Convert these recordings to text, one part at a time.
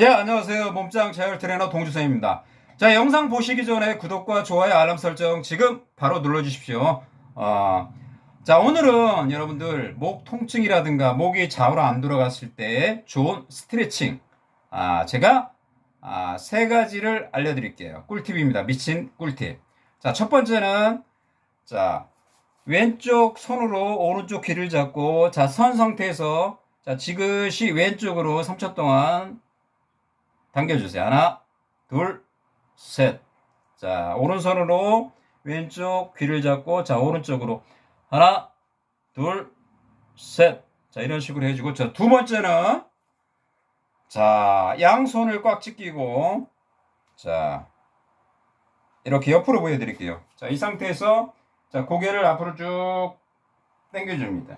예, 안녕하세요. 몸짱 자율 트레이너 동주선입니다. 자, 영상 보시기 전에 구독과 좋아요, 알람 설정 지금 바로 눌러주십시오. 어, 자, 오늘은 여러분들 목 통증이라든가 목이 좌우로 안 돌아갔을 때 좋은 스트레칭. 아, 제가 아, 세 가지를 알려드릴게요. 꿀팁입니다. 미친 꿀팁. 자, 첫 번째는 자, 왼쪽 손으로 오른쪽 귀를 잡고 자, 선 상태에서 자, 지그시 왼쪽으로 3초 동안 당겨주세요. 하나, 둘, 셋. 자, 오른손으로 왼쪽 귀를 잡고, 자, 오른쪽으로. 하나, 둘, 셋. 자, 이런 식으로 해주고, 자, 두 번째는, 자, 양손을 꽉 찢기고, 자, 이렇게 옆으로 보여드릴게요. 자, 이 상태에서, 자, 고개를 앞으로 쭉 당겨줍니다.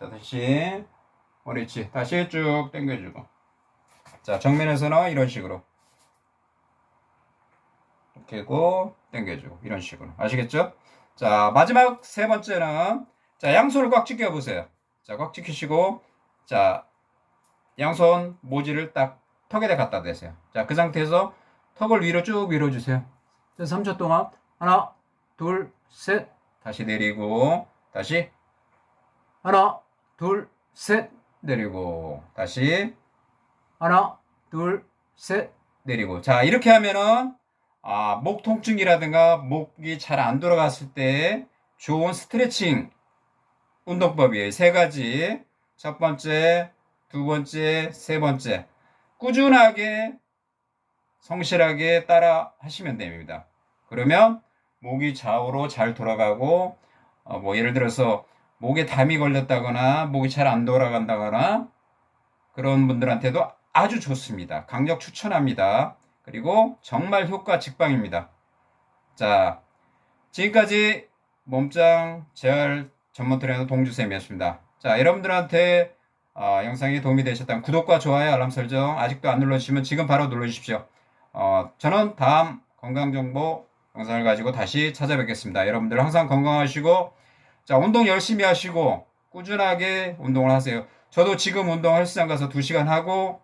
자, 다시, 머리치, 다시 쭉 당겨주고. 자, 정면에서는 이런 식으로. 이렇게 고 당겨주고. 이런 식으로. 아시겠죠? 자, 마지막 세 번째는, 자, 양손을 꽉 쥐겨 보세요. 자, 꽉 쥐키시고, 자, 양손 모지를 딱 턱에다 갖다 대세요. 자, 그 상태에서 턱을 위로 쭉 밀어 주세요. 3초 동안, 하나, 둘, 셋. 다시 내리고, 다시. 하나, 둘, 셋. 내리고, 다시. 하나, 둘, 셋, 내리고. 자, 이렇게 하면은, 아, 목 통증이라든가 목이 잘 안 돌아갔을 때 좋은 스트레칭 운동법이에요. 세 가지. 첫 번째, 두 번째, 세 번째. 꾸준하게, 성실하게 따라 하시면 됩니다. 그러면 목이 좌우로 잘 돌아가고, 어, 뭐, 예를 들어서 목에 담이 걸렸다거나, 목이 잘 안 돌아간다거나, 그런 분들한테도 아주 좋습니다. 강력 추천합니다. 그리고 정말 효과 직방입니다. 자, 지금까지 몸짱 재활 전문 트레이너 동주쌤이었습니다. 자, 여러분들한테 어, 영상이 도움이 되셨다면 구독과 좋아요, 알람 설정 아직도 안 눌러주시면 지금 바로 눌러주십시오. 어, 저는 다음 건강정보 영상을 가지고 다시 찾아뵙겠습니다. 여러분들 항상 건강하시고 자, 운동 열심히 하시고 꾸준하게 운동을 하세요. 저도 지금 운동 헬스장 가서 2시간 하고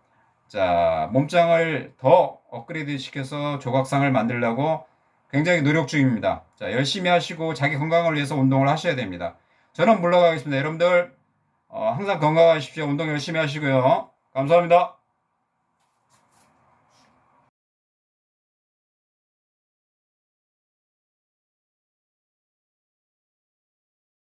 자, 몸짱을 더 업그레이드 시켜서 조각상을 만들려고 굉장히 노력 중입니다. 자, 열심히 하시고 자기 건강을 위해서 운동을 하셔야 됩니다. 저는 물러가겠습니다. 여러분들 어, 항상 건강하십시오. 운동 열심히 하시고요. 감사합니다.